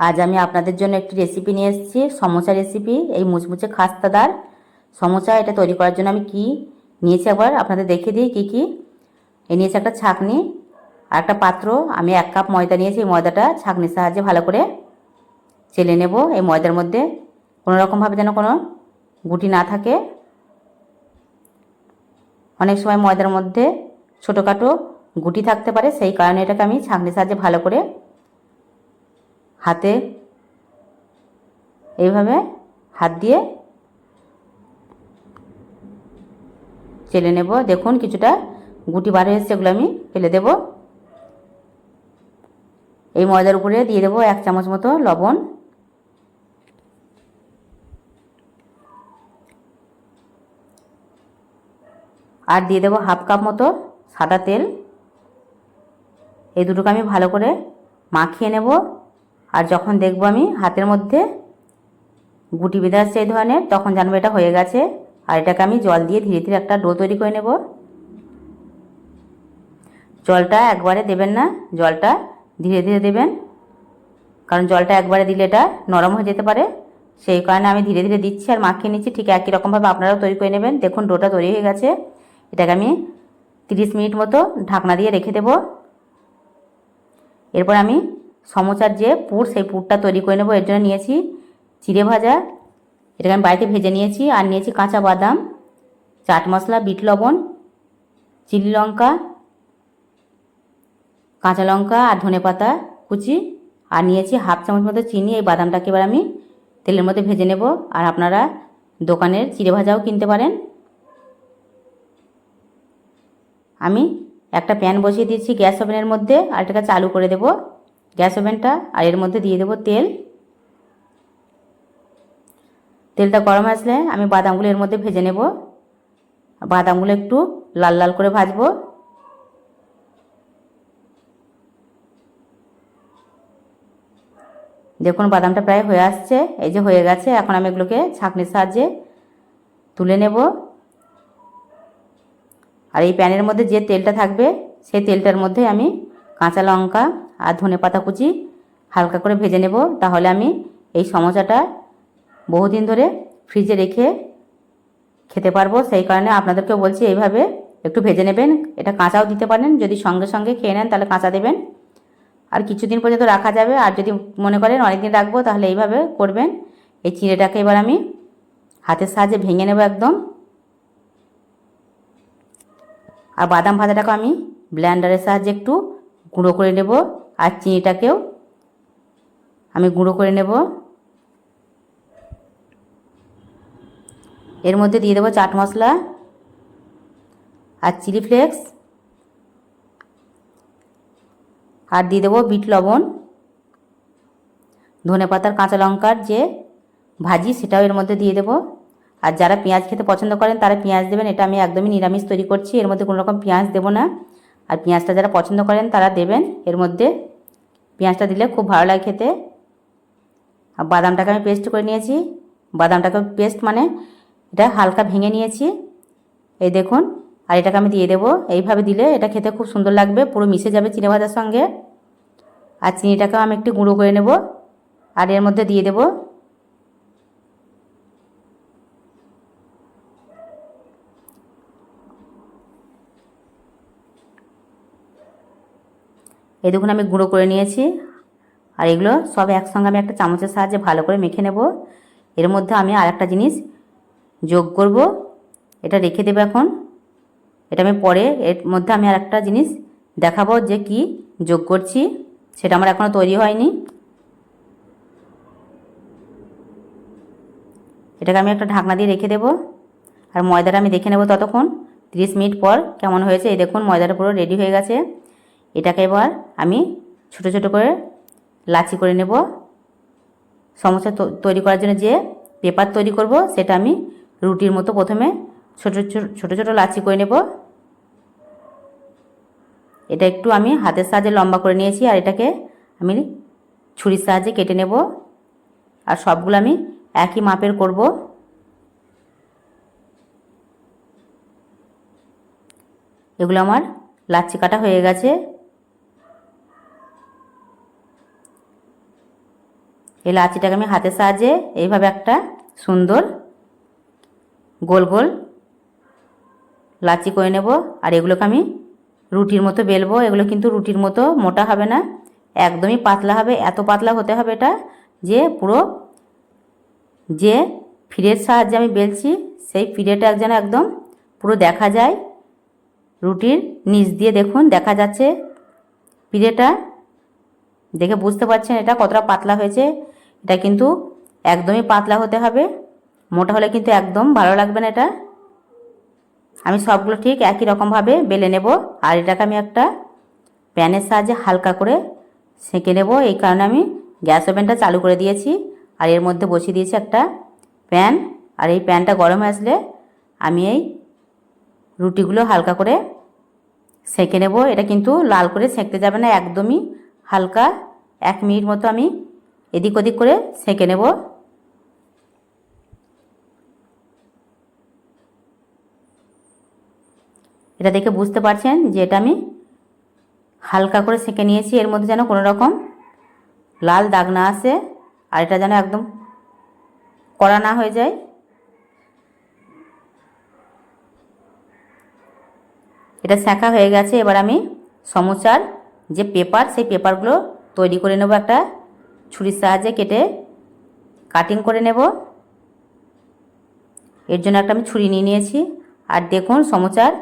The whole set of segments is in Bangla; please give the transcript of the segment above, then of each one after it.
আজ আমি আপনাদের জন্য একটি রেসিপি নিয়ে এসেছি, সমোসা রেসিপি এই মুচমুচে খাস্তাদার সমোসা এটা তৈরি করার জন্য আমি কি নিয়েছি একবার আপনাদের দেখিয়ে দিই কী কী। এ নিয়েছি একটা ছাঁকনি আর একটা পাত্র। আমি এক কাপ ময়দা নিয়েছি, এই ময়দাটা ছাঁকনির সাহায্যে ভালো করে চেলে নেব এই ময়দার মধ্যে। কোনো রকমভাবে যেন কোনো গুটি না থাকে। অনেক সময় ময়দার মধ্যে ছোটোখাটো গুটি থাকতে পারে, সেই কারণে এটাকে আমি ছাঁকনির সাহায্যে ভালো করে হাতে এইভাবে হাত দিয়ে চেলে নেব। দেখুন কিছুটা গুটি বার হয়েছে এসছে, এগুলো আমি ফেলে দেব। এই ময়দার উপরে দিয়ে দেবো এক চামচ মতো লবণ। আর দিয়ে দেবো হাফ কাপ মতো সাদা তেল। এই দুটোকে আমি ভালো করে মাখিয়ে নেব। আর যখন দেখব আমি হাতের মধ্যে গুটি বেঁধে আসছে এই ধরনের, তখন জানব এটা হয়ে গেছে। আর এটাকে আমি জল দিয়ে ধীরে ধীরে একটা ডো তৈরি করে নেব। জলটা একবারে দেবেন না, জলটা ধীরে ধীরে দেবেন। কারণ জলটা একবারে দিলে এটা নরম হয়ে যেতে পারে। সেই কারণে আমি ধীরে ধীরে দিচ্ছি আর মাখিয়ে নিচ্ছি, ঠিক একই রকমভাবে আপনারাও তৈরি করে নেবেন। দেখুন ডোটা তৈরি হয়ে গেছে। এটাকে আমি তিরিশ মিনিট মতো ঢাকনা দিয়ে রেখে দেব। এরপর আমি সমোসার যে পুর, সেই পুরটা তৈরি করে নেব। এর জন্য নিয়েছি চিড়ে ভাজা। এটাকে আমি বাড়িতে ভেজে নিয়েছি। আর নিয়েছি কাঁচা বাদাম, চাট মশলা, বিট লবণ, চিলি লঙ্কা, কাঁচা লঙ্কা আর ধনে পাতা কুচি। আর নিয়েছি হাফ চামচ মতো চিনি। এই বাদামটাকে এবার আমি তেলের মধ্যে ভেজে নেব। আর আপনারা দোকানের চিড়ে ভাজাও কিনতে পারেন। আমি একটা প্যান বসিয়ে দিয়েছি গ্যাস ওভেনের মধ্যে। আর এটাকে চালু করে দেব। গ্যাস ওভেনটা আর এর মধ্যে দিয়ে দেব তেল। তেলটা গরম আসলে আমি বাদামগুলো এর মধ্যে ভেজে নেব। বাদামগুলো একটু লাল লাল করে ভাজবো। দেখুন বাদামটা প্রায় হয়ে আসছে, এই যে হয়ে গেছে। এখন আমি এগুলোকে ছাঁকনির সাহায্যে তুলে নেব। আর এই প্যানের মধ্যে যে তেলটা থাকবে, সেই তেলটার মধ্যে আমি কাঁচা লঙ্কা আর ধনে পাতা কুচি হালকা করে ভেজে নেব। তাহলে আমি এই সমোসাটা বহুদিন ধরে ফ্রিজে রেখে খেতে পারব। সেই কারণে আপনাদেরকে বলছি এইভাবে একটু ভেজে নেবেন। এটা কাঁচাও দিতে পারেন। যদি সঙ্গে সঙ্গে খেয়ে নেন তাহলে কাঁচা দেবেন। আর কিছুদিন পর্যন্ত রাখা যাবে। আর যদি মনে করেন অনেকদিন রাখব তাহলে এইভাবে করবেন। এই চিড়েটাকে এবার আমি হাতের সাহায্যে ভেঙে নেব একদম। আর বাদাম ভাজাটাকে আমি ব্ল্যান্ডারের সাহায্যে একটু গুঁড়ো করে নেব। আর চিনিটাকেও আমি গুঁড়ো করে নেব। এর মধ্যে দিয়ে দেবো চাট মশলা আর চিলি ফ্লেক্স। আর দিয়ে দেবো বিট লবণ। ধনে পাতার কাঁচা লঙ্কার যে ভাজি, সেটাও এর মধ্যে দিয়ে দেবো। আর যারা পেঁয়াজ খেতে পছন্দ করেন, তারা পেঁয়াজ দেবেন, এটা আমি একদমই নিরামিষ তৈরি করছি। এর মধ্যে কোনো রকম পেঁয়াজ দেবো না। আর পেঁয়াজটা যারা পছন্দ করেন, তারা দেবেন। এর মধ্যে পেঁয়াজটা দিলে খুব ভালো লাগে খেতে। আর বাদামটাকে আমি পেস্ট করে নিয়েছি। বাদামটাকে পেস্ট মানে এটা হালকা ভেঙে নিয়েছি। এই দেখুন, আর এটাকে আমি দিয়ে দেবো। এইভাবে দিলে এটা খেতে খুব সুন্দর লাগবে, পুরো মিশে যাবে চিনে ভাজার সঙ্গে। আর চিনিটাকেও আমি একটু গুঁড়ো করে নেব। আর এর মধ্যে দিয়ে দেব এই দেখুন আমি গুঁড়ো করে নিয়েছি। আর এগুলো সব একসঙ্গে আমি একটা চামচের সাহায্যে ভালো করে মেখে নেব। এর মধ্যে আমি আর একটা জিনিস যোগ করব। এটা রেখে দেবো এখন। এটা আমি পরে এর মধ্যে আমি আর একটা জিনিস দেখাবো যে কি যোগ করছি। সেটা আমার এখনও তৈরি হয়নি। এটাকে আমি একটা ঢাকনা দিয়ে রেখে দেবো। আর ময়দাটা আমি দেখে নেব ততক্ষণ। তিরিশ মিনিট পর কেমন হয়েছে। এই দেখুন ময়দাটা পুরো রেডি হয়ে গেছে। এটাকে এবার আমি ছোট ছোট করে লাচি করে নেব। সমস্যা তৈরি করার জন্য যে পেপার তৈরি করব, সেটা আমি রুটির মতো প্রথমে ছোটো ছোটো ছোটো লাচি করে নেব। এটা একটু আমি হাতের সাহায্যে লম্বা করে নিয়েছি, আর এটাকে আমি ছুরির সাহায্যে কেটে নেব। আর সবগুলো আমি একই মাপের করব। এগুলো আমার লাচ্ছি কাটা হয়ে গেছে। এই লাচিটাকে আমি হাতের সাহায্যে এইভাবে একটা সুন্দর গোল গোল লাচি করে নেব। আর এগুলোকে আমি রুটির মতো বেলবো। এগুলো কিন্তু রুটির মতো মোটা হবে না, একদমই পাতলা হবে। এত পাতলা হতে হবে এটা যে পুরো যে ফিরের সাহায্যে আমি বেলছি, সেই ফিরেটা যেন একদম পুরো দেখা যায়। রুটির নিচ দিয়ে দেখুন, দেখা যাচ্ছে পিড়েটা দেখে বুঝতে পারছেন এটা কতটা পাতলা হয়েছে। এটা কিন্তু একদমই পাতলা হতে হবে। মোটা হলে কিন্তু একদম ভালো লাগবে না এটা। আমি সবগুলো ঠিক একই রকমভাবে বেলে নেব। আর এটাকে আমি একটা প্যানের সাহায্যে হালকা করে সেঁকে নেব। এই কারণে আমি গ্যাস ওভেনটা চালু করে দিয়েছি। আর এর মধ্যে বসিয়ে দিয়েছি একটা প্যান। আর এই প্যানটা গরম আসলে আমি এই রুটিগুলো হালকা করে সেঁকে নেব। এটা কিন্তু লাল করে সেঁকতে যাবে না, একদমই হালকা। এক মিনিট মতো আমি এদিক ওদিক করে সেঁকে নেব। এটা দেখে বুঝতে পারছেন যে এটা আমি হালকা করে সেঁকে নিয়েছি। এর মধ্যে যেন কোনো রকম লাল দাগ না আসে আর এটা যেন একদম কড়া না হয়ে যায়। এটা শেখা হয়ে গেছে। এবার আমি সমোসার যে পেপার, সেই পেপারগুলো তৈরি করে নেব একটা ছুরির সাহায্যে কেটে কাটিং করে নেব। এর জন্য একটা আমি ছুরি নিয়ে নিয়েছি। আর দেখুন সমোচার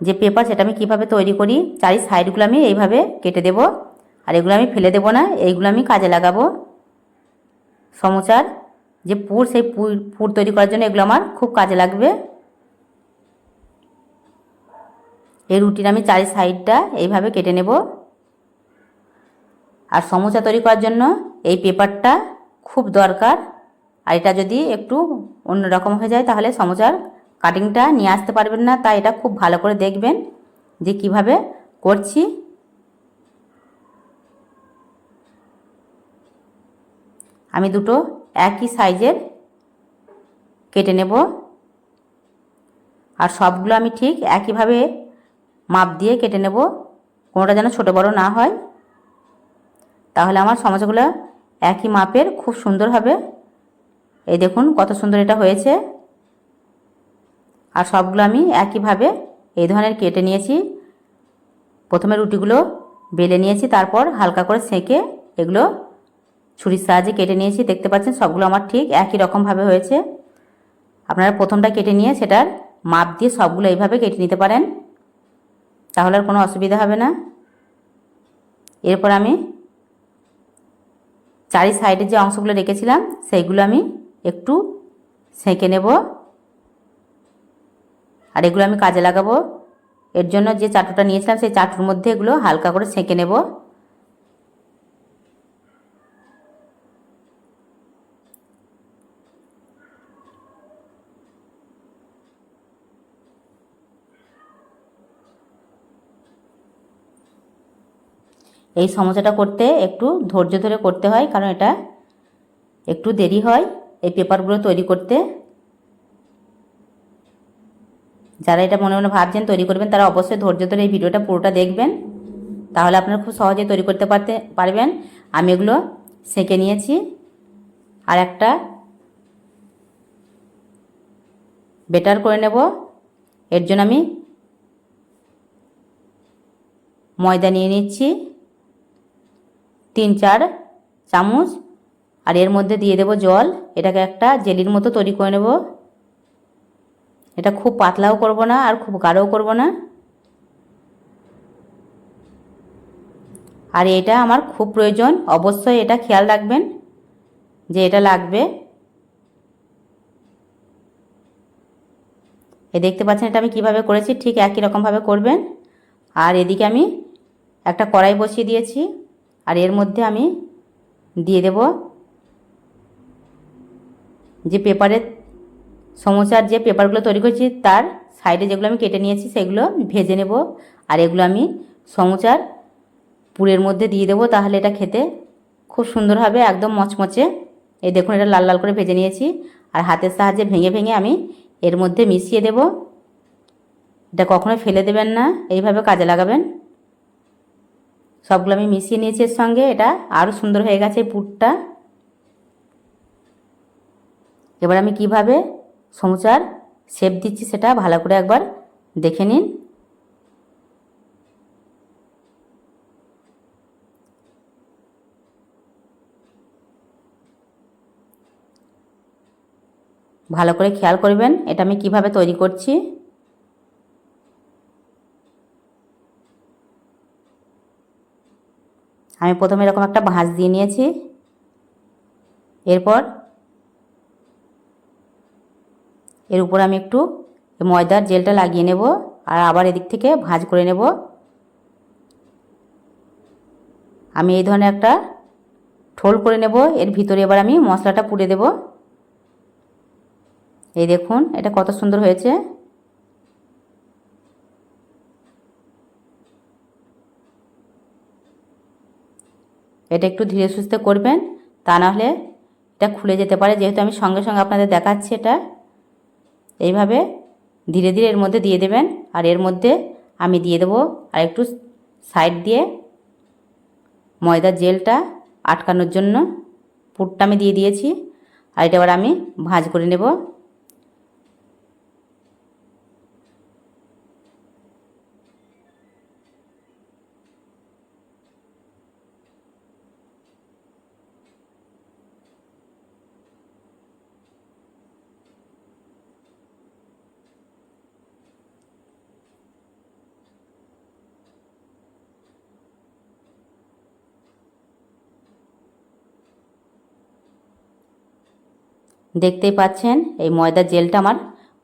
যে পেপার সেটা আমি কীভাবে তৈরি করি, চারি সাইডগুলো আমি এইভাবে কেটে দেব। আর এগুলো আমি ফেলে দেব না, এইগুলো আমি কাজে লাগাবো। সমোচার যে পুর, সেই পুর পুর তৈরি করার জন্য এগুলো আমার খুব কাজে লাগবে। এই রুটির আমি চারি সাইডটা এইভাবে কেটে নেব। আর সমোসা তৈরি করার জন্য এই পেপারটা খুব দরকার। আর এটা যদি একটু অন্যরকম হয়ে যায় তাহলে সমোসার কাটিংটা নিয়ে আসতে পারবেন না, তাই এটা খুব ভালো করে দেখবেন যে কীভাবে করছি। আমি দুটো একই সাইজের কেটে নেব। আর সবগুলো আমি ঠিক একইভাবে মাপ দিয়ে কেটে নেব। কোনোটা যেন ছোটো বড় না হয়। তাহলে আমার সমস্যাগুলো একই মাপের, খুব সুন্দর হবে। এই দেখুন কত সুন্দর এটা হয়েছে। আর সবগুলো আমি একইভাবে এই ধরনের কেটে নিয়েছি। প্রথমে রুটিগুলো বেলে নিয়েছি, তারপর হালকা করে সেঁকে এগুলো ছুরির সাহায্যে কেটে নিয়েছি। দেখতে পাচ্ছেন সবগুলো আমার ঠিক একই রকমভাবে হয়েছে। আপনারা প্রথমটা কেটে নিয়ে সেটার মাপ দিয়ে সবগুলো এইভাবে কেটে নিতে পারেন। তাহলে আর কোনো অসুবিধা হবে না। এরপর আমি চারি সাইডের যে অংশগুলো রেখেছিলাম, সেইগুলো আমি একটু সেঁকে নেব। আর এগুলো আমি কাজে লাগাবো। এর জন্য যে চাটুটা নিয়েছিলাম, সেই চাটুর মধ্যে এগুলো হালকা করে সেঁকে নেব। এই সমস্যাটা করতে একটু ধৈর্য ধরে করতে হয়, কারণ এটা একটু দেরি হয় এই পেপারগুলো তৈরি করতে। যারা এটা মনে মনে ভাবছেন তৈরি করবেন, তারা অবশ্যই ধৈর্য ধরে এই ভিডিওটা পুরোটা দেখবেন। তাহলে আপনারা খুব সহজে তৈরি করতে পারতে, পারবেন। আমি এগুলো সেঁকে নিয়েছি। আর একটা বেটার করে নেব। এর জন্য আমি ময়দা নিয়ে নিচ্ছি। তিন চার চামচ। আর এর মধ্যে দিয়ে দেব জল। এটাকে একটা জেলির মতো তৈরি করে নেব। এটা খুব পাতলাও করব না আর খুব গাঢ়ও করব না। আর এটা আমার খুব প্রয়োজন। অবশ্যই এটা খেয়াল রাখবেন যে এটা লাগবে। এ দেখতে পাচ্ছেন এটা আমি কীভাবে করেছি, ঠিক একই রকমভাবে করবেন। আর এদিকে আমি একটা কড়াই বসিয়ে দিয়েছি। আর এর মধ্যে আমি দিয়ে দেব যে পেপারের সমোসার যে পেপারগুলো তৈরি করেছি, তার সাইডে যেগুলো আমি কেটে নিয়েছি, সেগুলো ভেজে নেব। আর এগুলো আমি সমোসার পুরের মধ্যে দিয়ে দেবো, তাহলে এটা খেতে খুব সুন্দর হবে, একদম মচমচে। এই দেখুন, এটা লাল লাল করে ভেজে নিয়েছি। আর হাতের সাহায্যে ভেঙে ভেঙে আমি এর মধ্যে মিশিয়ে দেব। এটা কখনো ফেলে দেবেন না, এইভাবে কাজে লাগাবেন। সবগুলো আমি মিশিয়ে নিয়েছি এর সঙ্গে। এটা আরও সুন্দর হয়ে গেছে পুরটা। এবার আমি কীভাবে সমুচার শেপ দিচ্ছি সেটা ভালো করে একবার দেখে নিন। ভালো করে খেয়াল করবেন এটা আমি কীভাবে তৈরি করছি। আমি প্রথমে এরকম একটা ভাঁজ দিয়ে নিয়েছি। এরপর এর উপর আমি একটু ময়দার জেলটা লাগিয়ে নেব আর আবার এদিক থেকে ভাঁজ করে নেব। আমি এই ধরনের একটা ঠোল করে নেব। এর ভিতরে এবার আমি মশলাটা পুড়ে দেব। এই দেখুন, এটা কত সুন্দর হয়েছে। এটা একটু ধীরে সুস্থে করবেন, তা নাহলে এটা খুলে যেতে পারে। যেহেতু আমি সঙ্গে সঙ্গে আপনাদের দেখাচ্ছি এটা, এইভাবে ধীরে ধীরে এর মধ্যে দিয়ে দেবেন। আর এর মধ্যে আমি দিয়ে দেবো আর একটু সাইড দিয়ে ময়দার জেলটা আটকানোর জন্য। পুরটা আমি দিয়ে দিয়েছি। আর এটা এবার আমি ভাঁজ করে নেব। দেখতেই পাচ্ছেন, এই ময়দার জেলটা আমার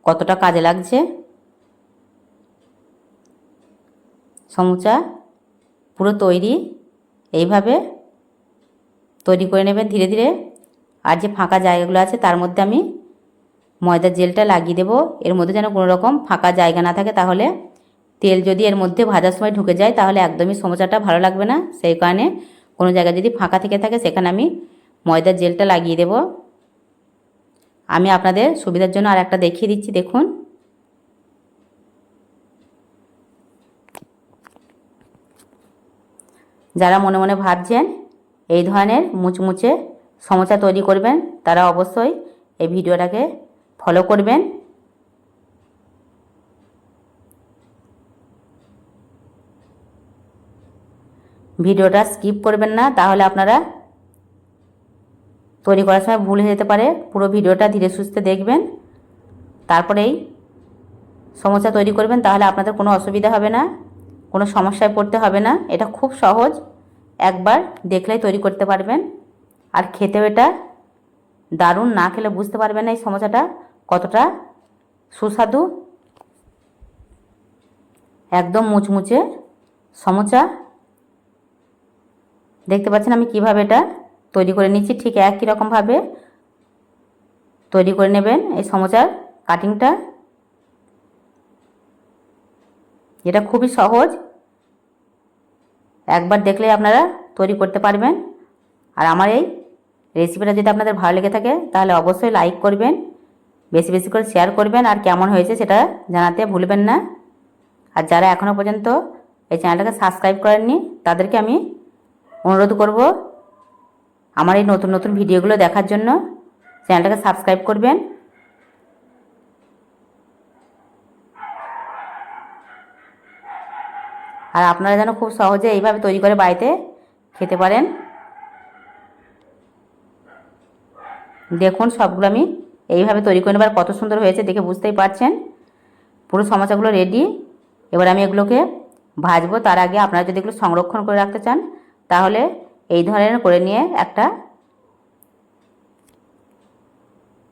কতটা কাজে লাগছে। সমুচা, পুরো তৈরি, এইভাবে তৈরি করে নেবেন ধীরে ধীরে। আর যে ফাঁকা জায়গাগুলো আছে, তার মধ্যে আমি ময়দার জেলটা লাগিয়ে দেবো। এর মধ্যে যেন কোনো রকম ফাঁকা জায়গা না থাকে, তাহলে তেল যদি এর মধ্যে ভাজার সময় ঢুকে যায়, তাহলে একদমই সমোচাটা ভালো লাগবে না। সেই কারণে কোনো জায়গায় যদি ফাঁকা থেকে থাকে, সেখানে আমি ময়দার জেলটা লাগিয়ে দেবো। আমি আপনাদের সুবিধার জন্য আর একটা দেখিয়ে দিচ্ছি, দেখুন। যারা মনে মনে ভাবছেন এই ধরনের মুচমুচে সমস্যা তৈরি করবেন, তারা অবশ্যই এই ভিডিওটাকে ফলো করবেন। ভিডিওটা স্কিপ করবেন না, তাহলে আপনারা তৈরি করার সময় ভুল হয়ে যেতে পারে। পুরো ভিডিওটা ধীরে সুস্থে দেখবেন। তারপরেই সমস্যা তৈরি করবেন, তাহলে আপনাদের কোনো অসুবিধা হবে না, কোনো সমস্যায় পড়তে হবে না। এটা খুব সহজ। একবার দেখলেই তৈরি করতে পারবেন। আর খেতেও এটা দারুণ, না খেলে বুঝতে পারবেন না এই সমস্যাটা কতটা সুস্বাদু। একদম মুচমুচে সমোচা দেখতে পাচ্ছেন আমি কীভাবে এটা তৈরি করে নিচ্ছি, ঠিক একই রকমভাবে তৈরি করে নেবেন এই সমোচার কাটিংটা। এটা খুবই সহজ। একবার দেখলে আপনারা তৈরি করতে পারবেন। আর আমার এই রেসিপিটা যদি আপনাদের ভালো লেগে থাকে, তাহলে অবশ্যই লাইক করবেন, বেশি বেশি করে শেয়ার করবেন, আর কেমন হয়েছে সেটা জানাতে ভুলবেন না। আর যারা এখনও পর্যন্ত এই চ্যানেলটাকে সাবস্ক্রাইব করেননি, তাদেরকে আমি অনুরোধ করব আমার এই নতুন নতুন ভিডিওগুলো দেখার জন্য চ্যানেলটাকে সাবস্ক্রাইব করবেন। আর আপনারা যেন খুব সহজে এইভাবে তৈরি করে বাড়িতে খেতে পারেন। দেখুন সবগুলো আমি এইভাবে তৈরি করে নেবার কত সুন্দর হয়েছে দেখে বুঝতেই পারছেন। পুরো সমস্যাগুলো রেডি এবার আমি এগুলোকে ভাজবো। তার আগে আপনারা যদি এগুলো সংরক্ষণ করে রাখতে চান, তাহলে এই ধরনের করে নিয়ে একটা,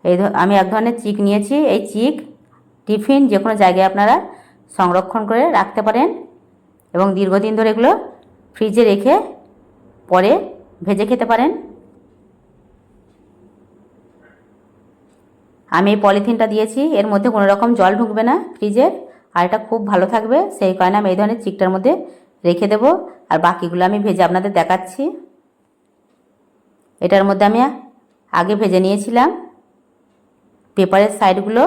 এই আমি এক ধরনের চিক নিয়েছি। এই চিক টিফিন যে কোনো জায়গায় আপনারা সংরক্ষণ করে রাখতে পারেন এবং দীর্ঘদিন ধরে এগুলো ফ্রিজে রেখে পরে ভেজে খেতে পারেন। আমি এই পলিথিনটা দিয়েছি, এর মধ্যে কোনো রকম জল ঢুকবে না ফ্রিজের আর এটা খুব ভালো থাকবে, সেই কারণে আমি এই ধরনের চিকটার মধ্যে রেখে দেব। আর বাকিগুলো আমি ভেজে আপনাদের দেখাচ্ছি। এটার মধ্যে আমি আগে ভেজে নিয়েছিলাম পেপারের সাইডগুলো।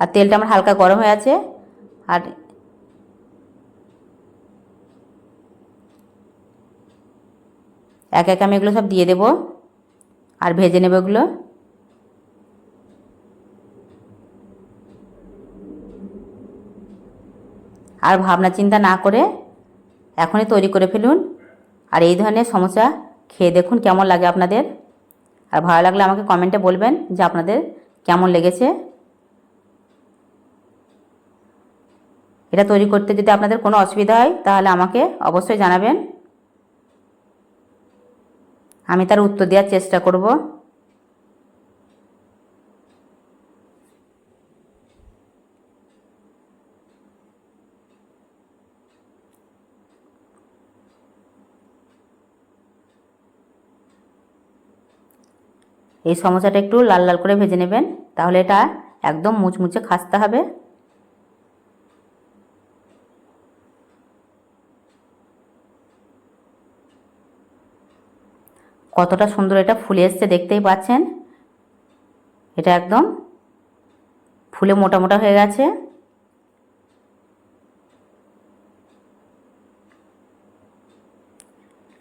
আর তেলটা আমার হালকা গরম হয়ে আছে। আর এক এক আমি এগুলো সব দিয়ে দেব। আর ভেজে নেব এগুলো। আর ভাবনা চিন্তা না করে এখনই তৈরি করে ফেলুন। আর এই ধরনের সমস্যা খেয়ে দেখুন কেমন লাগে আপনাদের। আর ভালো লাগলে আমাকে কমেন্টে বলবেন যে আপনাদের কেমন লেগেছে। এটা তৈরি করতে যদি আপনাদের কোনো অসুবিধা হয়, তাহলে আমাকে অবশ্যই জানাবেন। আমি তার উত্তর দেওয়ার চেষ্টা করব। এই সমোসাটা একটু লাল লাল করে ভেজে নেবেন। তাহলে এটা একদম মুচমুচে খাসতে হবে। কতটা সুন্দর এটা ফুলে এসছে, দেখতেই পাচ্ছেন? এটা একদম ফুলে মোটা মোটা হয়ে গেছে।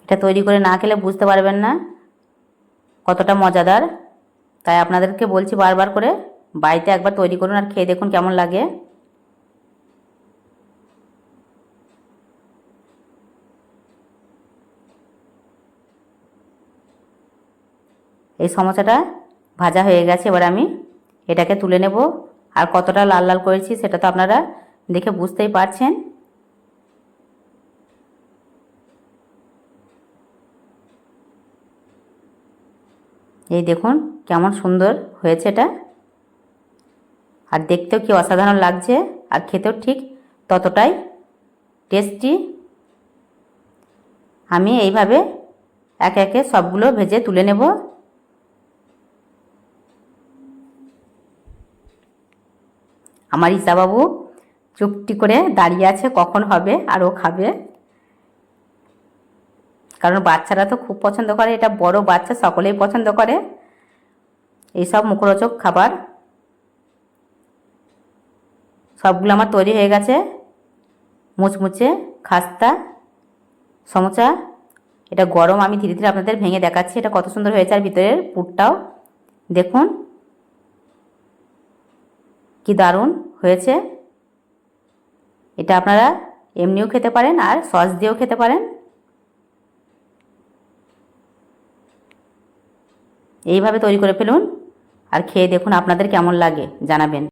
এটা তৈরি করে না খেলে বুঝতে পারবেন না। কতটা মজাদার? তাই আপনাদেরকে বলছি বারবার করে বাড়িতে একবার তৈরি করুন আর খেয়ে দেখুন কেমন লাগে। এই সমস্যাটা ভাজা হয়ে গেছে, এবার আমি এটাকে তুলে নেব। আর কতটা লাল লাল করেছি সেটা তো আপনারা দেখে বুঝতেই পারছেন। এই দেখুন কেমন সুন্দর হয়েছে এটা। আর দেখতেও কি অসাধারণ লাগছে, আর খেতেও ঠিক ততটাই টেস্টি আমি এইভাবে একে একে সবগুলো ভেজে তুলে নেব। আমার ইসাবাবু চুপটি করে দাঁড়িয়ে আছে, কখন হবে আর ও খাবে। কারণ বাচ্চারা তো খুব পছন্দ করে, এটা বড় বাচ্চা সকলেই পছন্দ করে। এইসব মুখরোচক খাবার। সবগুলো আমার তৈরি হয়ে গেছে। মুচমুচে, খাস্তা সমোসা এটা গরম, আমি ধীরে ধীরে আপনাদের ভেঙে দেখাচ্ছি, এটা কত সুন্দর হয়েছে আর ভিতরের পুরটাও। দেখুন। কি দারুণ হয়েছে। এটা আপনারা এমনিও খেতে পারেন আর সস দিয়েও খেতে পারেন। এইভাবে তৈরি করে ফেলুন আর খেয়ে দেখুন আপনাদের কেমন লাগে জানাবেন।